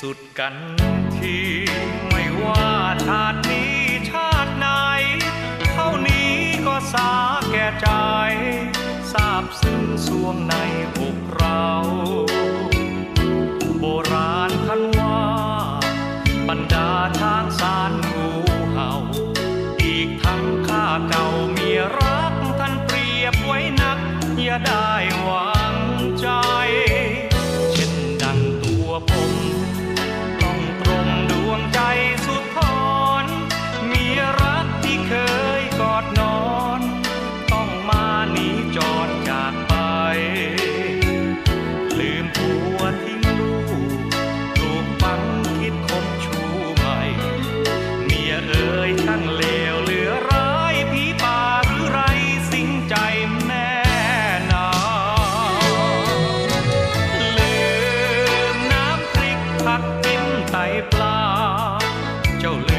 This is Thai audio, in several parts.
สุดกันที่ไม่ว่าชาตินี้ชาติไหน เท่านี้ก็สาแก่ใจทราบซึ้งสวงในอกเรา ปลา เจ้า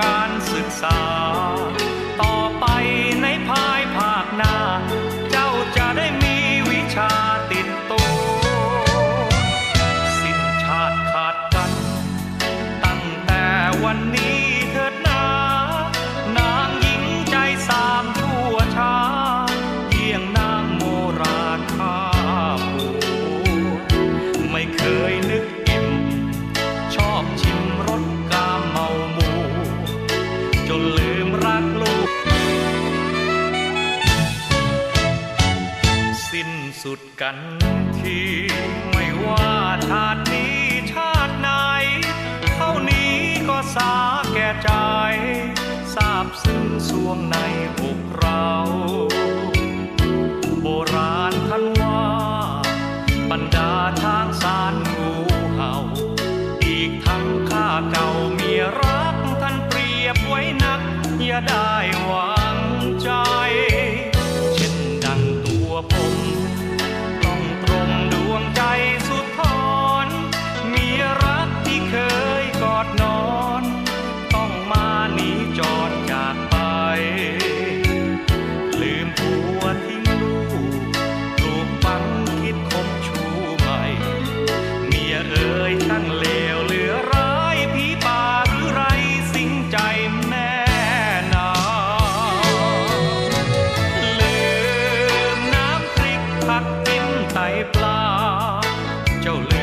การศึกษา ต่อไปในภายภาคหน้า เจ้าจะได้มีวิชาติดตัวสิ้นชาติขาดกัน ตั้งแต่วันนี้ากลูก สิ้นสุดกันที่ไม่ว่าชาตินี้ชาติไหน เท่านี้ก็สาแก่ใจทราบซึ้งสวงในอกเรา โบราณท่านว่า บรรดาทางสาร เช่นดังตัวผม ต้องตรงดวงใจสุดทอนมีรักที่เคยกอดนอน ต้องมาหนีจอจากไป ลืมผัวทิ้งลูกลูกฟังคิดคมชูใหม่เมียเอ่ยตั้งเล ไตปลา เจ้าเล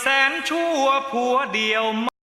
แสนชั่วผัวเดียว